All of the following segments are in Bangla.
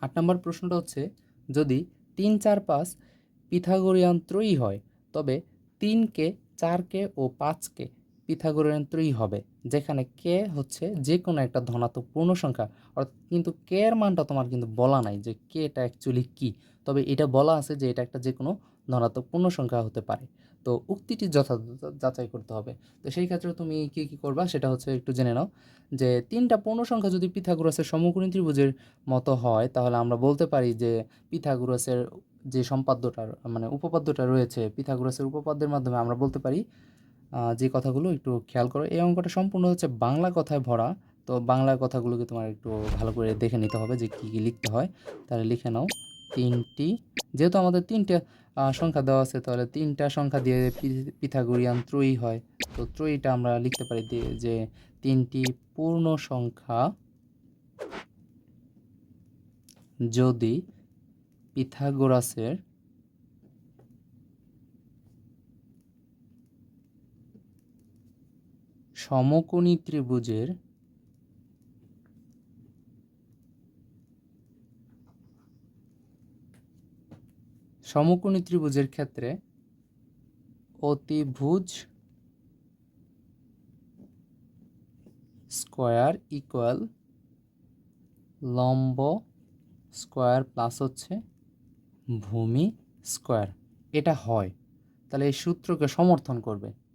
আট নম্বর প্রশ্নটা হচ্ছে, যদি তিন চার পাঁচ পিথাগোরিয়ান ত্রয়ী হয়, তবে তিনকে, চারকে ও পাঁচকে পিথাগোরিয়ান ত্রয়ী হবে। যেখানে কে হচ্ছে যে কোনো একটা ধনাত্মক পূর্ণ সংখ্যা। অর্থাৎ কিন্তু কে এর মানটা তোমার কিন্তু বলা নাই যে কে এটা অ্যাকচুয়ালি কী। তবে এটা বলা আছে যে এটা একটা যে কোনো ধনাত্মক পূর্ণ সংখ্যা হতে পারে। তো উক্তিটি যথাযথ যাচাই করতে হবে। তো সেই ক্ষেত্রে তুমি কী কী করবা সেটা হচ্ছে একটু জেনে নাও যে তিনটা পূর্ণ সংখ্যা যদি পিথাগোরাসের সমকোণী ত্রিভুজের মতো হয়, তাহলে আমরা বলতে পারি যে পিথাগোরাসের যে সম্পাদ্যটা মানে উপপাদ্যটা রয়েছে, পিথাগোরাসের উপপাদ্যের মাধ্যমে আমরা বলতে পারি যে কথাগুলো একটু খেয়াল করো। এই অঙ্কটা সম্পূর্ণ হচ্ছে বাংলা কথায় ভরা। তো বাংলা কথাগুলোকে তোমার একটু ভালো করে দেখে নিতে হবে যে কী কী লিখতে হয়। তাহলে লিখে নাও, তিনটি, যেহেতু আমাদের তিনটে সংখ্যা দেওয়া আছে, তাহলে তিনটা সংখ্যা দিয়ে পিথাগোরিয়ান ত্রয়ী হয়। তো ত্রয়ীটা আমরা লিখতে পারি যে তিনটি পূর্ণ সংখ্যা যদি পিথাগোরাসের সমকোণী ত্রিভুজের সমকোণী ত্রিভুজের ক্ষেত্রে অতিভুজ স্কোয়ার ইকুয়াল লম্ব স্কোয়ার প্লাস হচ্ছে ভূমি স্কোয়ার। এটা হয়। তাহলে এই সূত্রকে সমর্থন করবে।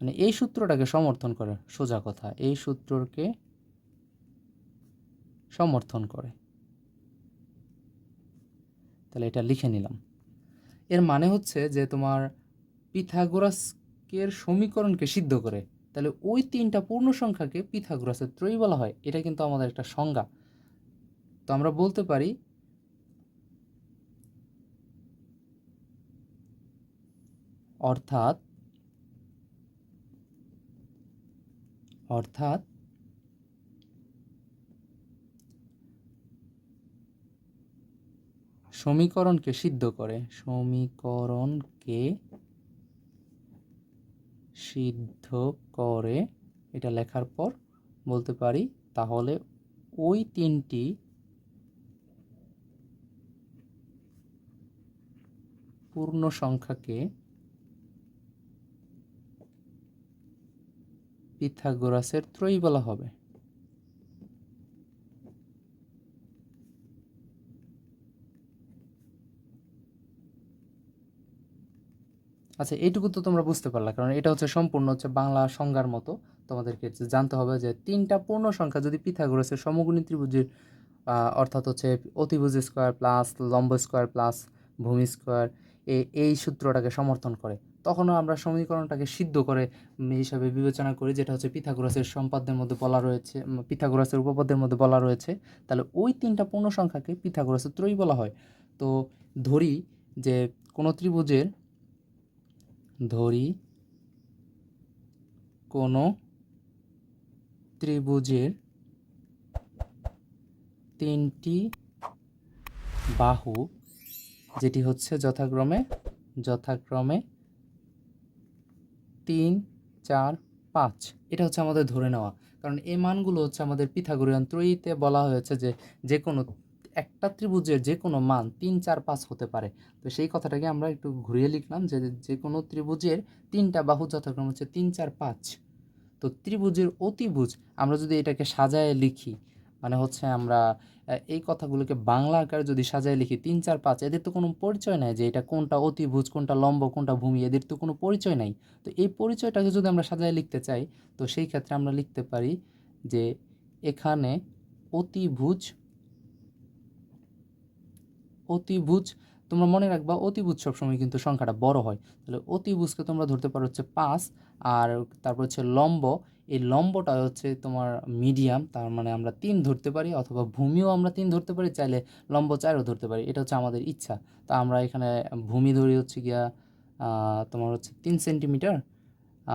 মানে এই সূত্রটাকে সমর্থন করে, সোজা কথা, এই সূত্রকে সমর্থন করে। তাহলে এটা লিখে নিলাম। এর মানে হচ্ছে যে তোমার পিথাগোরাসের সমীকরণকে সিদ্ধ করে, তাহলে ওই তিনটা পূর্ণ সংখ্যাকে পিথাগোরাসের ত্রয়ী বলা হয়। এটা কিন্তু আমাদের একটা সংজ্ঞা। তো আমরা বলতে পারি, অর্থাৎ অর্থাৎ সমীকরণকে সিদ্ধ করে, সমীকরণকে সিদ্ধ করে, এটা লেখার পর বলতে পারি, তাহলে ওই তিনটি পূর্ণ সংখ্যাকে পিথাগোরাসের ত্রয়ী বলা হবে। আচ্ছা এইটুকু তো তোমরা বুঝতে পারলা, কারণ এটা হচ্ছে সম্পূর্ণ হচ্ছে বাংলা সংজ্ঞার মতো। তোমাদেরকে জানতে হবে যে তিনটা পূর্ণ সংখ্যা যদি পিথাগোরাসের সমগুণী ত্রিভুজের অর্থাৎ হচ্ছে অতিভুজ স্কোয়ার প্লাস লম্ব স্কোয়ার প্লাস ভূমি স্কোয়ার এই সূত্রটাকে সমর্থন করে। তখনও আমরা সমীকরণটাকে সিদ্ধ করে হিসাবে বিবেচনা করি, যেটা হচ্ছে পিথাগোরাসের সম্পাদ্যের মধ্যে বলা রয়েছে পিথাগোরাসের উপপাদ্যের মধ্যে বলা রয়েছে। তাহলে ওই তিনটা পূর্ণ সংখ্যাকে পিথাগোরাসের ত্রয়ী বলা হয়। তো ধরি যে কোনো ত্রিভুজের, ধরি কোনো ত্রিভুজের তিনটি বাহু, যেটি হচ্ছে যথাক্রমে যথাক্রমে তিন, চার, পাঁচ। এটা হচ্ছে আমাদের ধরে নেওয়া। কারণ এই মানগুলো হচ্ছে আমাদের পিথাগোরিয়ান ত্রয়ীতে বলা হয়েছে যে যে কোনো একটা ত্রিভুজের যে কোনো মান তিন, চার, পাঁচ হতে পারে। তো সেই কথাটাকে আমরা একটু ঘুরিয়ে লিখলাম যে যে কোনো ত্রিভুজের তিনটা বাহু যথাক্রম হচ্ছে তিন, চার, পাঁচ। তো ত্রিভুজের অতিভুজ আমরা যদি এটাকে সাজায় লিখি মানে হচ্ছে আমরা এই কথাগুলোকে বাংলা আকারে যদি সাজায় লিখি, তিন, চার, পাঁচ, এদের তো কোনো পরিচয় নাই যে এটা কোনটা অতিভুজ, কোনটা লম্ব, কোনটা ভূমি, এদের তো কোনো পরিচয় নাই। তো এই পরিচয়টাকে যদি আমরা সাজায় লিখতে চাই, তো সেই ক্ষেত্রে আমরা লিখতে পারি যে এখানে অতিভুজ অতিভুজ, তোমরা মনে রাখবা অতিভুজ সবসময় কিন্তু সংখ্যাটা বড় হয়। তাহলে অতিভুজকে তোমরা ধরতে পারো হচ্ছে পাঁচ, আর তারপর হচ্ছে লম্ব এই লম্বটা হচ্ছে তোমার মিডিয়াম তার মানে আমরা তিন ধরতে পারি অথবা ভূমিও আমরা তিন ধরতে পারি, চাইলে লম্ব চারও ধরতে পারি, এটা হচ্ছে আমাদের ইচ্ছা। তা আমরা এখানে ভূমি ধরি হচ্ছে গিয়া তোমার হচ্ছে তিন সেন্টিমিটার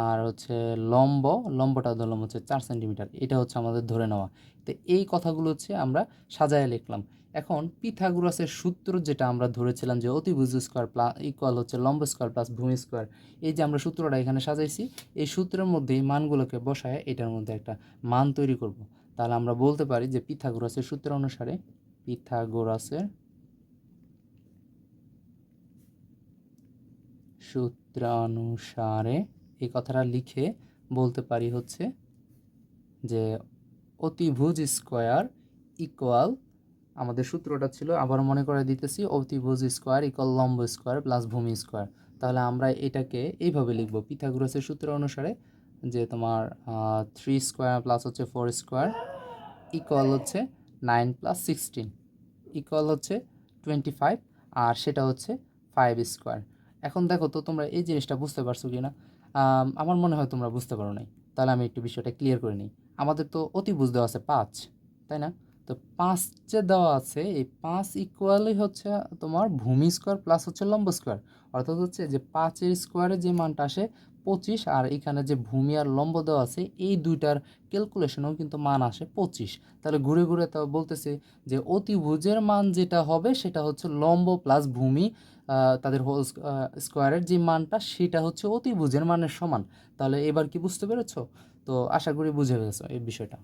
আর হচ্ছে লম্ব, লম্বটা ধরলাম হচ্ছে চার সেন্টিমিটার এটা হচ্ছে আমাদের ধরে নেওয়া। তো এই কথাগুলো হচ্ছে আমরা সাজায় লিখলাম। এখন পিথাগোরাসের সূত্র যেটা আমরা ধরেছিলাম যে অতিভুজ স্কোয়ার প্লাস ইকুয়াল হচ্ছে লম্ব স্কোয়ার প্লাস ভূমি স্কোয়ার। এই যে আমরা সূত্রটা এখানে সাজাইছি, এই সূত্রের মধ্যে মানগুলোকে বসায় এটার মধ্যে একটা মান তৈরি করব। তাহলে আমরা বলতে পারি যে পিথাগোরাসের সূত্র অনুসারে পিথাগোরাসের সূত্রানুসারে এই কথাটা লিখে বলতে পারি হচ্ছে যে অতিভুজ স্কোয়ার ইকুয়াল আমাদের সূত্রটা ছিল, আবার মনে করে দিতেছি অতিভুজ স্কোয়ার ইকল লম্ব স্কোয়ার প্লাস ভূমি স্কোয়ার তাহলে আমরা এটাকে এইভাবে লিখব। পিথাগোরাসের সূত্র অনুসারে যে তোমার থ্রি স্কোয়ার প্লাস হচ্ছে ফোর স্কোয়ার ইকল হচ্ছে নাইন প্লাস সিক্সটিন ইকল হচ্ছে টোয়েন্টি ফাইভ আর সেটা হচ্ছে ফাইভ স্কোয়ার এখন দেখো তো তোমরা এই জিনিসটা বুঝতে পারছ কি না আমার মনে হয় তোমরা বুঝতে পারো নাই। তাহলে আমি একটু বিষয়টা ক্লিয়ার করে নিই। আমাদের তো অতিভুজ দেওয়া আছে পাঁচ, তাই না? তো পাঁচ যে দেওয়া আছে, এই পাঁচ ইকুয়ালই হচ্ছে তোমার ভূমি স্কোয়ার প্লাস হচ্ছে লম্ব স্কোয়ার অর্থাৎ হচ্ছে যে পাঁচের স্কোয়ারে যে মানটা আসে পঁচিশ, আর এখানে যে ভূমি আর লম্ব দেওয়া আছে, এই দুইটার ক্যালকুলেশনেও কিন্তু মান আসে পঁচিশ। তাহলে ঘুরে ঘুরে তো বলতেছে যে অতিভুজের মান যেটা হবে সেটা হচ্ছে লম্ব প্লাস ভূমি তাদের হোল স্কোয়ারের যে মানটা সেটা হচ্ছে অতিভুজের মানের সমান। তাহলে এবার কি বুঝতে পেরেছ? তো আশা করি বুঝে গেছো এই বিষয়টা।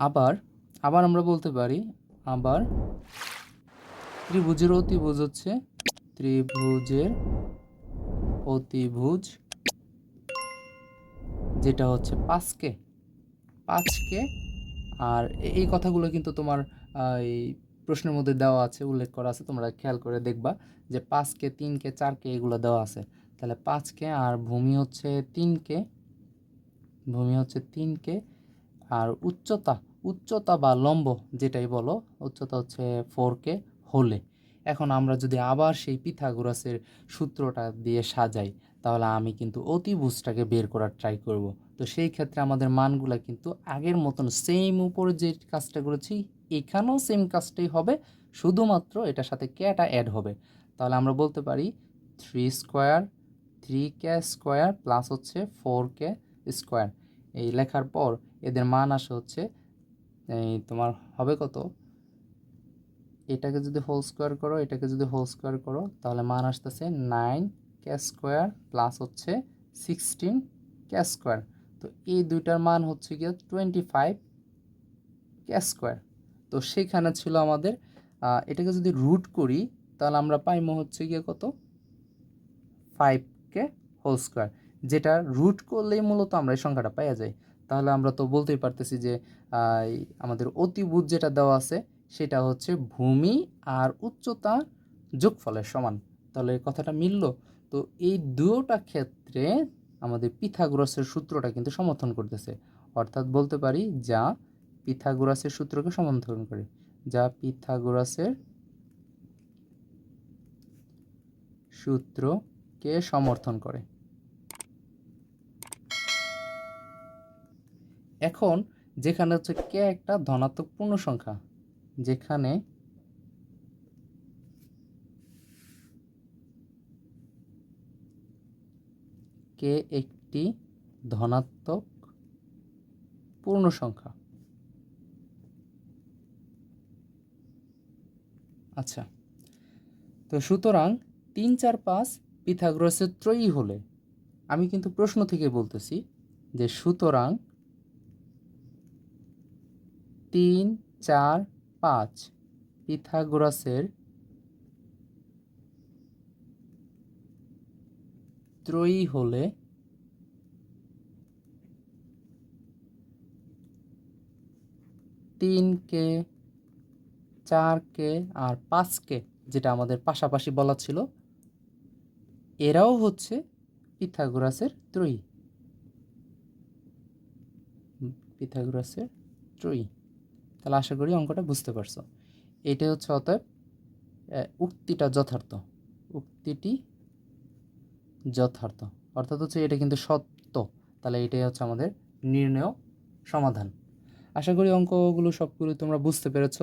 আবার আবার আমরা বলতে পারি আবার ত্রিভুজের অতিভুজ হচ্ছে ত্রিভুজের অতিভুজ, যেটা হচ্ছে পাঁচকে। পাঁচকে, আর এই কথাগুলো কিন্তু তোমার এই প্রশ্নের মধ্যে দেওয়া আছে, উল্লেখ করা আছে, তোমরা খেয়াল করে দেখবা যে পাঁচকে, তিনকে, চারকে এগুলো দেওয়া আছে। তাহলে পাঁচকে আর ভূমি হচ্ছে তিনকে, ভূমি হচ্ছে তিনকে আর উচ্চতা উচ্চতা বা লম্ব যেটাই বলো, উচ্চতা হচ্ছে ফোর কে হলে। এখন আমরা যদি আবার সেই পিথাগোরাসের সূত্রটা দিয়ে সাজাই, তাহলে আমি কিন্তু অতিভুজটাকে বের করার ট্রাই করব। তো সেই ক্ষেত্রে আমাদের মানগুলা কিন্তু আগের মতন সেম উপরে যে কাজটা করেছি, এখানেও সেম কাজটাই হবে, শুধুমাত্র এটার সাথে কেটা অ্যাড হবে। তাহলে আমরা বলতে পারি থ্রি স্কোয়ার থ্রি কে স্কোয়ার প্লাস হচ্ছে ফোর কে স্কোয়ার এই লেখার পর এদের মান আসে হচ্ছে, এই তোমার হবে কত? এটাকে যদি হোল স্কোয়ার করো, এটাকে যদি হোল স্কোয়ার করো, তাহলে মান আসতেছে নাইন কে স্কোয়ার প্লাস হচ্ছে সিক্সটিন কে স্কোয়ার তো এই দুইটার মান হচ্ছে গিয়ে টোয়েন্টি ফাইভ কে স্কোয়ার তো সেখানে ছিল আমাদের এটাকে যদি রুট করি, তাহলে আমরা পাইমো হচ্ছে গিয়ে কত? ফাইভ কে হোল স্কোয়ার যেটা রুট করলেই মূলত আমরা এই সংখ্যাটা পাওয়া যায় তাহলে আমরা তো বলতেই পারতেছি যে আমাদের অতিভুজ যেটা দেওয়া আছে, সেটা হচ্ছে ভূমি আর উচ্চতা যোগফলের সমান। তাহলে কথাটা মিলল? তো এই দুটোটা ক্ষেত্রে আমাদের পিথাগোরাসের সূত্রটা কিন্তু সমর্থন করতেছে। অর্থাৎ বলতে পারি যা পিথাগোরাসের সূত্রকে সমর্থন করে। যা পিথাগোরাসের সূত্রকে সমর্থন করে। এখন যেখানে হচ্ছে কে একটা ধনাত্মক পূর্ণ সংখ্যা, যেখানে কে একটি ধনাত্মক পূর্ণ সংখ্যা। আচ্ছা তো সুতরাং তিন, চার, পাঁচ পিথাগোরাসের ত্রয়ী হলে আমি কিন্তু প্রশ্ন থেকে বলতেছি যে সুতরাং তিন, চার, পাঁচ। পিথাগোরাসের ত্রয়ী হলে তিনকে, চারকে আর পাঁচকে, যেটা আমাদের পাশাপাশি বলা ছিল, এরাও হচ্ছে পিথাগোরাসের ত্রয়ী। পিথাগোরাসের ত্রয়ী। তাহলে আশা করি অঙ্কটা বুঝতে পারছ। এটাই হচ্ছে অতএব উক্তিটা যথার্থ। উক্তিটি যথার্থ। অর্থাৎ হচ্ছে এটা কিন্তু সত্য। তাহলে এটাই হচ্ছে আমাদের নির্ণয় সমাধান। আশা করি অঙ্কগুলো সবগুলো তোমরা বুঝতে পেরেছ।